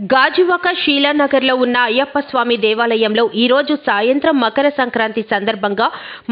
గాజువాక శీలానగర్లో ఉన్న అయ్యప్ప స్వామి దేవాలయంలో ఈరోజు సాయంత్రం మకర సంక్రాంతి సందర్భంగా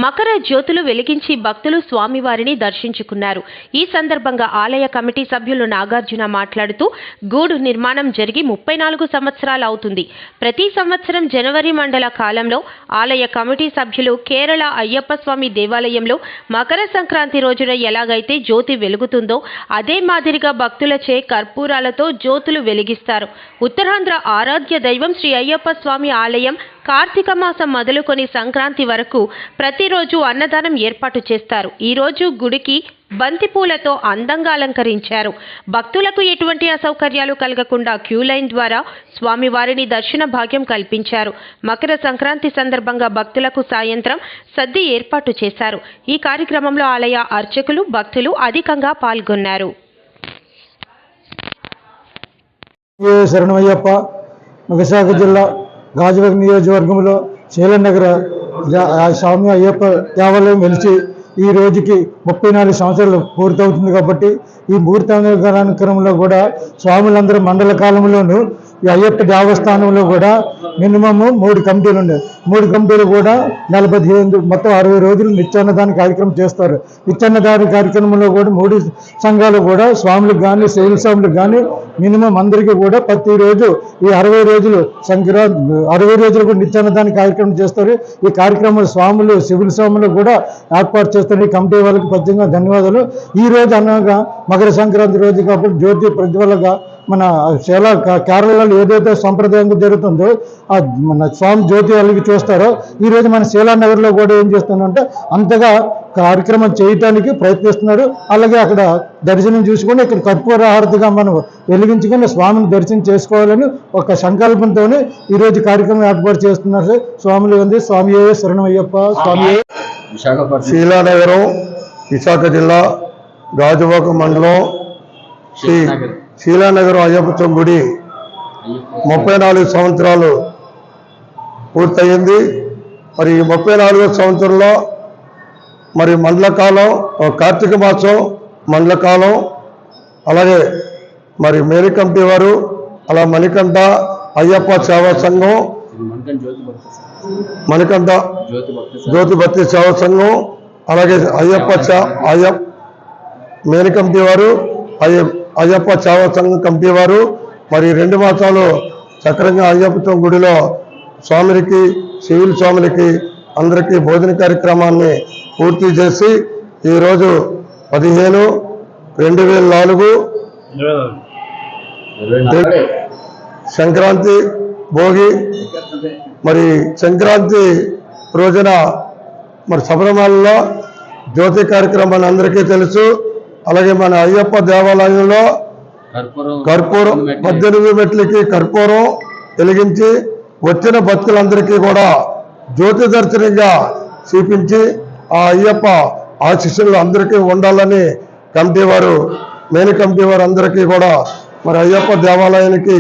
మకర జ్యోతులు వెలిగించి భక్తులు స్వామివారిని దర్శించుకున్నారు. ఈ సందర్భంగా ఆలయ కమిటీ సభ్యులు నాగార్జున మాట్లాడుతూ గూడు నిర్మాణం జరిగి ముప్పై నాలుగు సంవత్సరాలు అవుతుంది. ప్రతి సంవత్సరం జనవరి మండల కాలంలో ఆలయ కమిటీ సభ్యులు కేరళ అయ్యప్ప స్వామి దేవాలయంలో మకర సంక్రాంతి రోజున ఎలాగైతే జ్యోతి వెలుగుతుందో అదే మాదిరిగా భక్తులచే కర్పూరాలతో జ్యోతులు వెలిగిస్తారు. ఉత్తరాంధ్ర ఆరాధ్య దైవం శ్రీ అయ్యప్ప స్వామి ఆలయం కార్తీక మాసం మొదలుకొని సంక్రాంతి వరకు ప్రతిరోజు అన్నదానం ఏర్పాటు చేస్తారు. ఈరోజు గుడికి బంతిపూలతో అందంగా అలంకరించారు. భక్తులకు ఎటువంటి అసౌకర్యాలు కలగకుండా క్యూ లైన్ ద్వారా స్వామివారిని దర్శన భాగ్యం కల్పించారు. మకర సంక్రాంతి సందర్భంగా భక్తులకు సాయంత్రం సద్ది ఏర్పాటు చేశారు. ఈ కార్యక్రమంలో ఆలయ అర్చకులు భక్తులు అధికంగా పాల్గొన్నారు ఏ శరణమయ్యప్ప విశాఖ జిల్లా గాజువాక నియోజకవర్గంలో శీలనగర స్వామి అయ్యప్ప దేవాలయం వెలిచి ఈ రోజుకి ముప్పై నాలుగు సంవత్సరాలు పూర్తవుతుంది కాబట్టి ఈ పూర్తక్రమంలో కూడా స్వాములందరూ మండల కాలంలోనూ ఈ అయ్యప్ప దేవస్థానంలో కూడా మినిమమ్ మూడు కమిటీలు ఉన్నాయి మూడు కమిటీలు కూడా నలభై ఐదు మొత్తం అరవై రోజులు నిత్యాన్నదాన కార్యక్రమం చేస్తారు. నిత్యాన్నదాన కార్యక్రమంలో కూడా మూడు సంఘాలు కూడా స్వాములకు కానీ సేవల స్వాములకు కానీ మినిమం అందరికీ కూడా ప్రతిరోజు ఈ అరవై రోజులు సంక్రాంతి అరవై రోజులు కూడా నిత్యాన్నదాన కార్యక్రమం చేస్తారు. ఈ కార్యక్రమం స్వాములు సివిల్ స్వాములు కూడా ఏర్పాటు చేస్తారు. ఈ కమిటీ వాళ్ళకి ప్రత్యేకంగా ధన్యవాదాలు. ఈ రోజు అనగా మకర సంక్రాంతి రోజు కాబట్టి జ్యోతి ప్రజ్వలగా మన చాలా కేరళలో ఏదైతే సంప్రదాయంగా జరుగుతుందో ఆ మన స్వామి జ్యోతి వెలిగి చూస్తారో ఈ రోజు మన శీలానగర్లో కూడా ఏం చేస్తున్నారంటే అంతగా కార్యక్రమం చేయటానికి ప్రయత్నిస్తున్నారు. అలాగే అక్కడ దర్శనం చూసుకొని ఇక్కడ కర్పూర హారతిగా మనం వెలిగించుకొని స్వామిని దర్శనం చేసుకోవాలని ఒక సంకల్పంతో ఈరోజు కార్యక్రమం ఏర్పాటు చేస్తున్నారు. స్వాములు ఉంది స్వామి శరణమయ్యప్ప స్వామి శీలానగరం విశాఖ జిల్లా గాజువాక మండలం శ్రీ నగర్ శీలానగరం అయ్యప్ప గుడి ముప్పై నాలుగు సంవత్సరాలు పూర్తయింది మరి ఈ ముప్పై నాలుగో సంవత్సరంలో మరి మండలకాలం కార్తీక మాసం మండలకాలం అలాగే మరి మేరీ కమిటీ వారు అలా మణికంఠ అయ్యప్ప సేవా సంఘం మణికంఠ జ్యోతి సంఘం. భక్తి సేవా సంఘం అలాగే అయ్యప్ప అయ్య అయ్యప్ప మేరీ కమిటీ వారు అయ్యప్ప అయ్యప్ప సేవా సంఘం కమిటీ వారు మరి రెండు మాసాలు చక్రంగా అయ్యప్ప స్వామి గుడిలో స్వామికి సివిల్ స్వాములకి అందరికీ భోజన కార్యక్రమాన్ని పూర్తి చేసి ఈరోజు పదిహేను రెండు వేల నాలుగు. సంక్రాంతి భోగి మరి సంక్రాంతి రోజున మరి శబరిమలలో జ్యోతి కార్యక్రమాన్ని అందరికీ తెలుసు అలాగే మన అయ్యప్ప దేవాలయంలో కర్పూరం కర్పూరం పద్దెనిమిది మెట్లకి కర్పూరం వెలిగించి వచ్చిన భక్తులందరికీ కూడా జ్యోతి దర్శనంగా చూపించి ఆ అయ్యప్ప ఆశీస్సులు అందరికీ ఉండాలని కమిటీ వారు మేని కమిటీ వారు అందరికీ కూడా మరి అయ్యప్ప దేవాలయానికి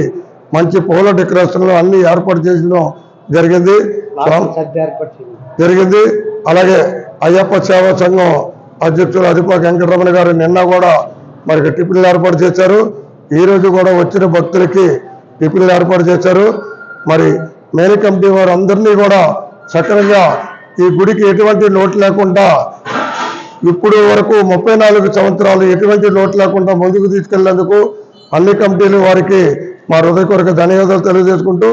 మంచి పూల డెకరేషన్లు అన్ని ఏర్పాటు చేయడం జరిగింది. జరిగింది. అలాగే అయ్యప్ప సేవా సంఘం అధ్యక్షులు అదిపాక వెంకటరమణ గారు నిన్న కూడా మరి టిఫిన్లు ఏర్పాటు చేశారు. ఈ రోజు కూడా వచ్చిన భక్తులకి టిఫిన్లు ఏర్పాటు చేశారు. మరి మేరీ కమిటీ వారు అందరినీ కూడా సక్రంగా ఈ గుడికి ఎటువంటి లోటు లేకుండా ఇప్పుడు వరకు ముప్పై నాలుగు సంవత్సరాలు ఎటువంటి లోటు లేకుండా ముందుకు తీసుకెళ్ళేందుకు అన్ని కమిటీలు వారికి మా హృదయపూర్వక ధన్యవాదాలు తెలియజేసుకుంటూ